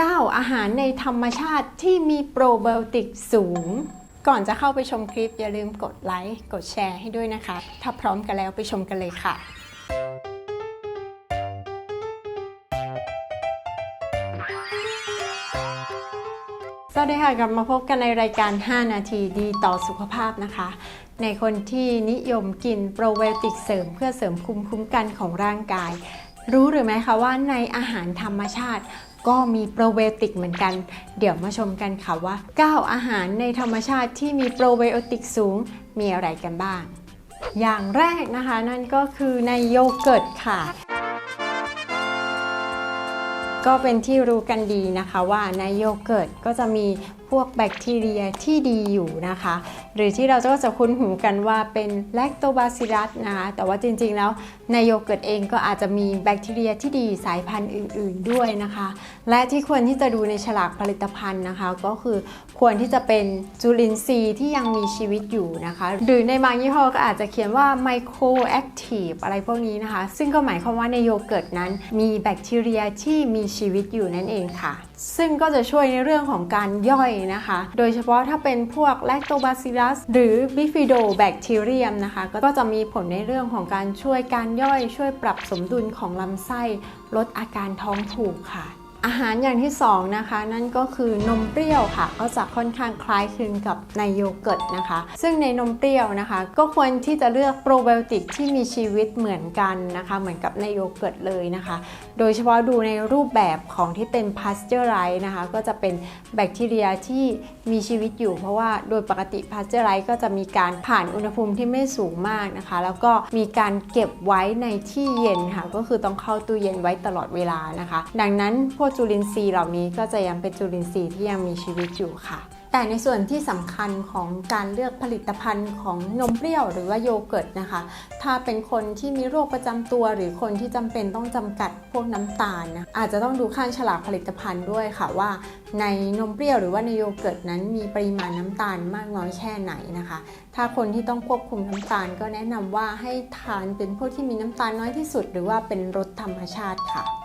9 อาหารในธรรมชาติที่มีโปรไบโอติกสูง ก่อนจะเข้าไปชมคลิปอย่าลืมกดไลค์ กดแชร์ให้ด้วยนะคะ ถ้าพร้อมกันแล้วไปชมกันเลยค่ะ สวัสดีค่ะ กลับมาพบกันในรายการ 5 นาทีดีต่อสุขภาพนะคะ ในคนที่นิยมกินโปรไบโอติกเสริมเพื่อเสริมภูมิคุ้มกันของร่างกายรู้หรือไม่คะว่าในอาหารธรรมชาติ ก็มีโปรไบโอติกเหมือนกัน เดี๋ยวมาชมกันค่ะว่า 9 อาหารในธรรมชาติที่มีโปรไบโอติกสูงมีอะไรกันบ้าง อย่างแรกนะคะนั่นก็คือในโยเกิร์ตค่ะ ก็เป็นที่รู้กันดีนะคะว่าในโยเกิร์ตก็จะมีพวกแบคทีเรียที่ดีอยู่นะคะ หรือที่เราก็จะคุ้นหูกันว่าเป็นแลคโตบาซิลัสนะคะแต่ว่าจริงๆแล้วในโยเกิร์ตเองก็อาจจะมีแบคทีเรียที่ดีสายพันธุ์อื่น ๆด้วยนะคะ และที่ควรที่จะดูในฉลากผลิตภัณฑ์นะคะ ก็คือควรที่จะเป็นจุลินทรีย์ที่ยังมีชีวิตอยู่นะคะ หรือในบางยี่ห้อก็อาจจะเขียนว่าไมโครแอคทีฟอะไรพวกนี้นะคะ ซึ่งก็หมายความว่าในโยเกิร์ตนั้นมีแบคทีเรียที่มีชีวิตอยู่นั่นเองค่ะ ซึ่งก็จะช่วยในเรื่องของการย่อยนะคะ โดยเฉพาะถ้าเป็นพวกแลคโตบาซิลัสหรือบิฟิโดแบคทีเรียมนะคะ ก็จะมีผลในเรื่องของการช่วยการย่อย ช่วยปรับสมดุลของลำไส้ ลดอาการท้องผูกค่ะ อาหารอย่างที่สองนะคะนั่นก็คือนมเปรี้ยวค่ะ ก็จะค่อนข้างคล้ายคลึงกับในโยเกิร์ตนะคะ ซึ่งในนมเปรี้ยวนะคะ ก็ควรที่จะเลือกโปรไบโอติกที่มีชีวิตเหมือนกันนะคะ เหมือนกับในโยเกิร์ตเลยนะคะ โดยเฉพาะดูในรูปแบบของที่เป็นพาสเจอร์ไรส์นะคะ ก็จะเป็นแบคทีเรียที่มีชีวิตอยู่ เพราะว่าโดยปกติพาสเจอร์ไรส์ก็จะมีการผ่านอุณหภูมิที่ไม่สูงมากนะคะ แล้วก็มีการเก็บไว้ในที่เย็นค่ะก็คือต้องเข้าตู้เย็นไว้ตลอดเวลานะคะ ดังนั้นพวกจุลินทรีย์เหล่านี้ก็จะยังเป็นจุลินทรีย์ที่ยังมีชีวิตอยู่ค่ะ แต่ในส่วนที่สำคัญของการเลือกผลิตภัณฑ์ของนมเปรี้ยวหรือว่าโยเกิร์ตนะคะ ถ้าเป็นคนที่มีโรคประจำตัวหรือคนที่จำเป็นต้องจำกัดพวกน้ำตาลนะอาจจะต้องดูข้างฉลากผลิตภัณฑ์ด้วยค่ะว่า ในนมเปรี้ยวหรือว่าในโยเกิร์ตนั้นมีปริมาณน้ำตาลมากน้อยแค่ไหนนะคะ ถ้าคนที่ต้องควบคุมน้ำตาลก็แนะนำว่าให้ทานเป็นพวกที่มีน้ำตาลน้อยที่สุด หรือว่าเป็นรสธรรมชาติค่ะ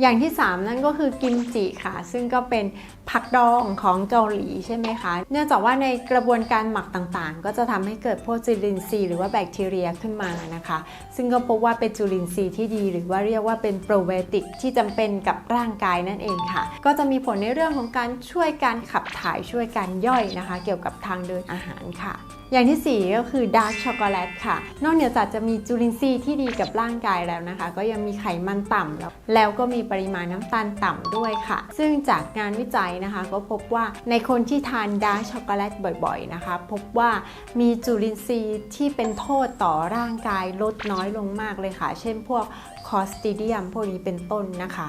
อย่างที่ 3 นั่นก็คือกิมจิค่ะ ซึ่งก็เป็นผักดองของเกาหลีใช่ไหมคะ เนื่องจากว่าในกระบวนการหมักต่างๆ ก็จะทำให้เกิดพวกจุลินทรีย์หรือว่าแบคทีเรียขึ้นมานะคะ ซึ่งก็พบว่าเป็นจุลินทรีย์ที่ดี หรือว่าเรียกว่าเป็นโปรไบโอติกที่จำเป็นกับร่างกายนั่นเองค่ะ ก็จะมีผลในเรื่องของการช่วยการขับถ่ายช่วยการย่อยนะคะ เกี่ยวกับทางเดินอาหารค่ะอย่างที่ 4 ก็คือดาร์กช็อกโกแลตค่ะ นอกเหนือจากจะมีจุลินทรีย์ที่ดีกับร่างกายแล้วนะคะ ก็ยังมีไขมันต่ำแล้ว แล้วก็มีปริมาณน้ำตาลต่ำด้วยค่ะ ซึ่งจากงานวิจัยนะคะ ก็พบว่าในคนที่ทานดาร์กช็อกโกแลตบ่อยๆนะคะ พบว่ามีจุลินทรีย์ที่เป็นโทษต่อร่างกายลดน้อยลงมากเลยค่ะ เช่นพวกคอสติเดียมพวกนี้เป็นต้นนะคะ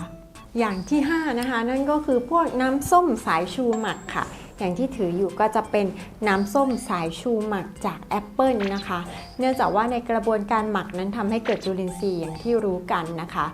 อย่างที่ 5 นะคะ นั่นก็คือพวกน้ำส้มสายชูหมักค่ะ อย่างที่ถืออยู่ก็จะเป็นน้ำส้มสายชูหมักจากแอปเปิลนะคะ เนื่องจากว่าในกระบวนการหมักนั้นทำให้เกิดจุลินทรีย์อย่างที่รู้กันนะคะ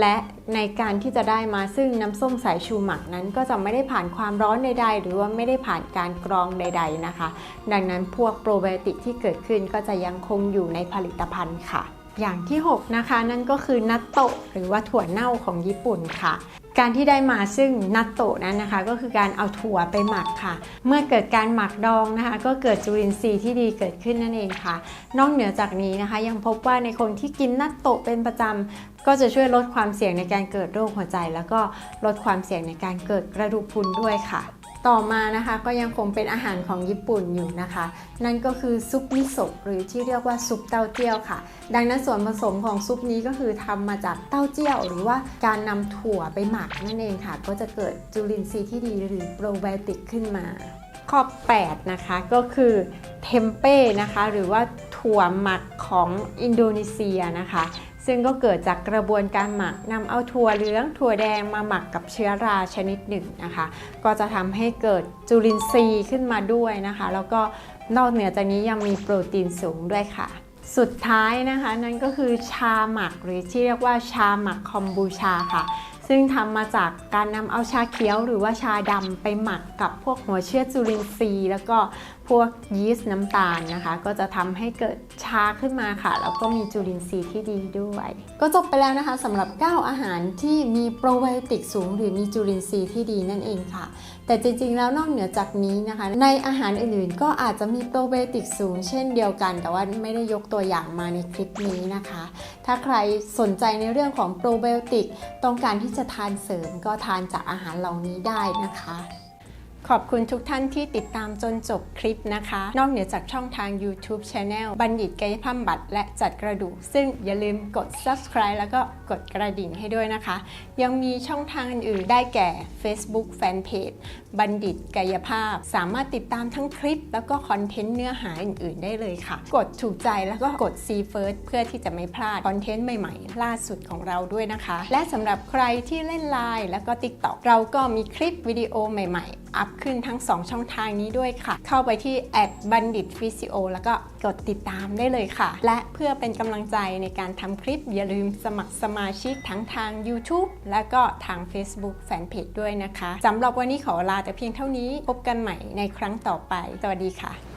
และในการที่จะได้มาซึ่งน้ำส้มสายชูหมักนั้น ก็จะไม่ได้ผ่านความร้อนใด ๆ หรือว่าไม่ได้ผ่านการกรองใด ๆนะคะ ดังนั้นพวกโปรไบโอติกที่เกิดขึ้นก็จะยังคงอยู่ในผลิตภัณฑ์ค่ะอย่างที่ 6 นะคะ นั่นก็คือนัตโตะหรือว่าถั่วเน่าของญี่ปุ่นค่ะ การที่ได้มาซึ่งนัตโตะนั้นนะคะ ก็คือการเอาถั่วไปหมักค่ะ เมื่อเกิดการหมักดองนะคะ ก็เกิดจุลินทรีย์ที่ดีเกิดขึ้นนั่นเองค่ะ นอกเหนือจากนี้นะคะ ยังพบว่าในคนที่กินนัตโตะเป็นประจำก็จะช่วยลดความเสี่ยงในการเกิดโรคหัวใจ แล้วก็ลดความเสี่ยงในการเกิดกระดูกพรุนด้วยค่ะ ต่อมานะคะก็ยังคงเป็นอาหารของญี่ปุ่นอยู่นะคะ นั่นก็คือซุปมิโซะหรือที่เรียกว่าซุปเต้าเจี้ยวค่ะ ดังนั้นส่วนผสมของซุปนี้ก็คือทำมาจากเต้าเจี้ยว หรือว่าการนำถั่วไปหมักนั่นเองค่ะ ก็จะเกิดจุลินทรีย์ที่ดีหรือโปรไบโอติกขึ้นมา ข้อ 8 นะคะก็คือเทมเป้นะคะหรือว่าถั่วหมักของอินโดนีเซียนะคะ ซึ่งก็เกิดจากกระบวนการหมักนำเอาถั่วเหลืองถั่วแดงมาหมักกับเชื้อราชนิดหนึ่งนะคะ ก็จะทำให้เกิดจุลินทรีย์ขึ้นมาด้วยนะคะ แล้วก็นอกเหนือจากนี้ยังมีโปรตีนสูงด้วยค่ะสุดท้ายนะคะนั่นก็คือชาหมักหรือที่เรียกว่าชาหมักคอมบูชาค่ะ ซึ่งทำมาจากการนำเอาชาเขียวหรือว่าชาดำไปหมักกับพวกหัวเชื้อจุลินทรีย์ แล้วก็ พวกยีสต์น้ำตาลนะคะ ก็จะทำให้เกิดชาขึ้นมาค่ะ แล้วก็มีจุลินทรีย์ที่ดีด้วย ก็จบไปแล้วนะคะสำหรับ 9 อาหารที่มีโปรไบโอติกสูง หรือมีจุลินทรีย์ที่ดีนั่นเองค่ะ แต่จริงๆ แล้วนอกเหนือจากนี้นะคะ ในอาหารอื่นๆ ก็อาจจะมีโปรไบโอติกสูง เช่นเดียวกัน แต่ว่าไม่ได้ยกตัวอย่างมาในคลิปนี้นะคะ ถ้าใครสนใจในเรื่องของโปรไบโอติกต้องการที่จะทานเสริมก็ทานจากอาหารเหล่านี้ได้นะคะ ขอบคุณทุกท่านที่ติดตามจนจบคลิปนะคะ นอกเหนือจากช่องทาง YouTube Channel บัณฑิตกายภาพบำบัดและจัดกระดูก ซึ่งอย่าลืมกด subscribe แล้วก็กดกระดิ่งให้ด้วยนะคะ ยังมีช่องทางอื่นๆได้แก่ Facebook Fanpage บัณฑิตกายภาพ สามารถติดตามทั้งคลิป แล้วก็คอนเทนต์เนื้อหาอื่นๆ ได้เลยค่ะ กดถูกใจแล้วก็กด See First เพื่อที่จะไม่พลาดคอนเทนต์ใหม่ๆ ล่าสุดของเราด้วยนะคะ และสำหรับใครที่เล่น Line แล้วก็ TikTok เราก็มีคลิปวิดีโอใหม่ๆ อัพขึ้นทั้ง 2 ช่องทางนี้ด้วยค่ะ เข้าไปที่บัณฑิตฟิสิโอแล้วก็กดติดตามได้เลยค่ะ และเพื่อเป็นกำลังใจในการทำคลิป อย่าลืมสมัครสมาชิกทั้งทาง YouTube และก็ทาง Facebook Fanpage ด้วยนะคะสำหรับวันนี้ขอลาแต่เพียงเท่านี้พบกันใหม่ในครั้งต่อไป สวัสดีค่ะ